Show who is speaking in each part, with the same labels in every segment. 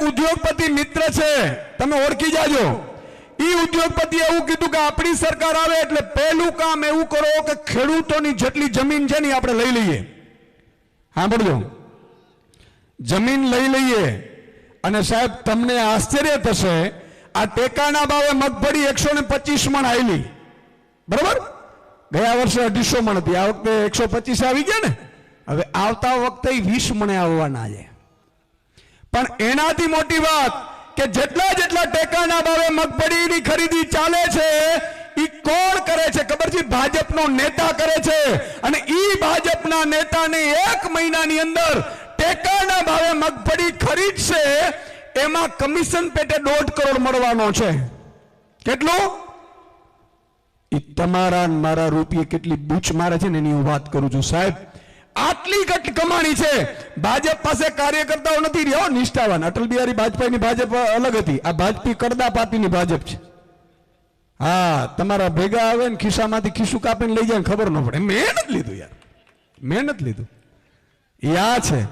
Speaker 1: ઉદ્યોગપતિ મિત્ર છે, તમે ઓળખી જાજો. ઈ ઉદ્યોગપતિ એવું કીધું કે આપણી સરકાર આવે એટલે પહેલું કામ એવું કરો કે ખેડૂતોની જેટલી જમીન છે ને આપણે લઈ લઈએ. સાંભળજો. જમીન લઈ લઈએ અને સાહેબ તમને આશ્ચર્ય થશે, આ ટેકાના ભાવે મગફળી એકસો ને પચીસ મણ આવેલી બરાબર? ગયા વર્ષે અઢીસો મણ હતી. આ વખતે એકસો પચીસ આવી ગયા ને. હવે આવતા વખતે વીસ મણે આવવાના છે. પણ એનાથી મોટી વાત કે જેટલા જેટલા ટેકાના ભાવે મગફળીની ખરીદી ચાલે છે, ઈ કોણ કરે છે? ખબર છે? ભાજપનો નેતા કરે છે. અને ઈ ભાજપના નેતાને એક મહિનાની અંદર ટેકાના ભાવે મગફળી ખરીદશે, એમાં કમિશન પેટે દોઢ કરોડ મળવાનો છે. કેટલું? તમારા મારા રૂપિયે કેટલી બૂચ મારે છે ને એની હું વાત કરું છું. સાહેબ આટલી કટ કમાણી છે. ભાજપ પાસે કાર્યકર્તાઓ નથી રહ્યો નિષ્ઠાવાન. અટલ બિહારી વાજપેયીની ભાજપ અલગ હતી. આ ભાજપી કરદા પાર્ટીની ભાજપ છે. હા, તમારા ભેગા આવે ને ખિસ્સામાંથી ખિસ્સું કાપીને લઈ જાય ખબર ન પડે. મેં નથી લીધું યાર. મેં નથી લીધું. યા છે.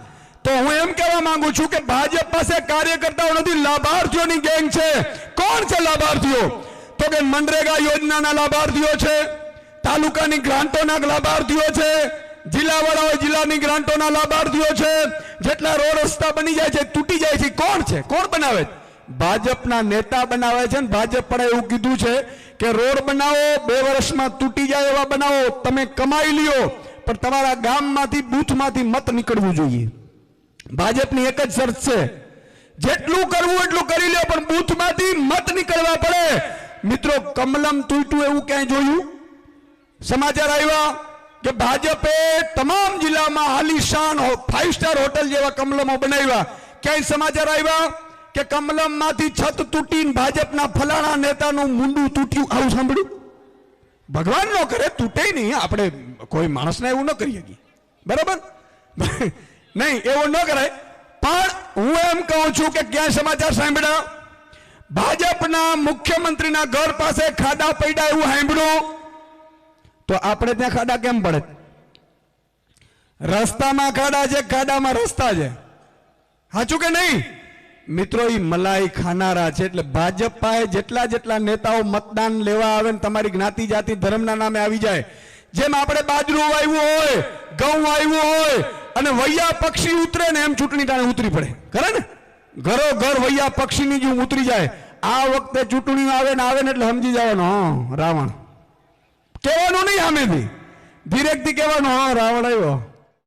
Speaker 1: તો હું એમ કહેવા માંગુ છું કે ભાજપ પાસે કાર્યકર્તાઓ નથી, લાભાર્થીઓની ગેંગ છે. કોણ છે લાભાર્થીઓ? તો કે મનરેગા યોજનાના લાભાર્થીઓ છે, તાલુકાની ગ્રાન્ટોના લાભાર્થીઓ છે જિલ્લાવાળાઓ જિલ્લાની ગ્રાન્ટોના લાભાર્થીઓ છે. જેટલા રોડ રસ્તા બની જાય છે, તૂટી જાય છે. કોણ છે? કોણ બનાવે? છે? ભાજપના નેતા બનાવે છે ને ભાજપ પણ એવું કીધું છે કે રોડ બનાવો, બે વર્ષમાં તૂટી જાય એવા બનાવો. તમે કમાઈ લ્યો, પણ તમારા ગામમાંથી, બૂથમાંથી મત નીકળવું જોઈએ. ભાજપની એક જ શરત છે. જેટલું કરવું એટલું કરી લ્યો, પણ બૂથમાંથી મત નીકળવા પડે. મિત્રો, કમલમ તૂટ્યું એવું ક્યાંય જોયું? સમાચાર આવ્યા? કે ભાજપે તમામ જિલ્લામાં આલિશાન ફાઈવ સ્ટાર હોટલ જેવા કમલમો બનાવ્યા. ક્યાંય સમાચાર આવ્યા? કે કમલમમાંથી છત તૂટીને ભાજપના ફલાણા નેતાનું મુંડું તૂટ્યું. આવું સાંભળ્યું? ભગવાન નો કરે તૂટે નહીં. આપણે કોઈ માણસને એવું ન કરી શકીએ બરાબર? નહીં, એવું ન કરાય. પણ હું એમ કહું છું કે ક્યાં સમાચાર સાંભળ્યા? ભાજપના મુખ્યમંત્રીના ઘર પાસે ખાડા પડ્યા એવું સાંભળ્યું. તો આપણે ત્યાં ખાડા કેમ પડે? રસ્તામાં ખાડા છે, ખાડામાં રસ્તા છે. સાચું કે નહીં? મિત્રો એ મલાઈ ખાનારા છે, એટલે ભાજપાએ જેટલા જેટલા નેતાઓ મતદાન લેવા આવે ને તમારી જ્ઞાતિ, જાતિ, ધર્મના નામે આવી જાય. જેમ આપણે બાજરું વાવ્યું હોય, ઘઉં વાવ્યું હોય, અને વૈયા પક્ષી ઉતરે ને એમ ચૂંટણી ટાણે ઉતરી પડે. ખરે ને? ઘરો ઘર વૈયા પક્ષીની જેમ ઉતરી જાય. આ વખતે ચૂંટણી આવે ને આવે ને એટલે સમજી જવાનું. હા, રાવણ. કહેવાનું નહીં સામેથી ધીરેકથી કહેવાનું હા રાવણ આવ્યો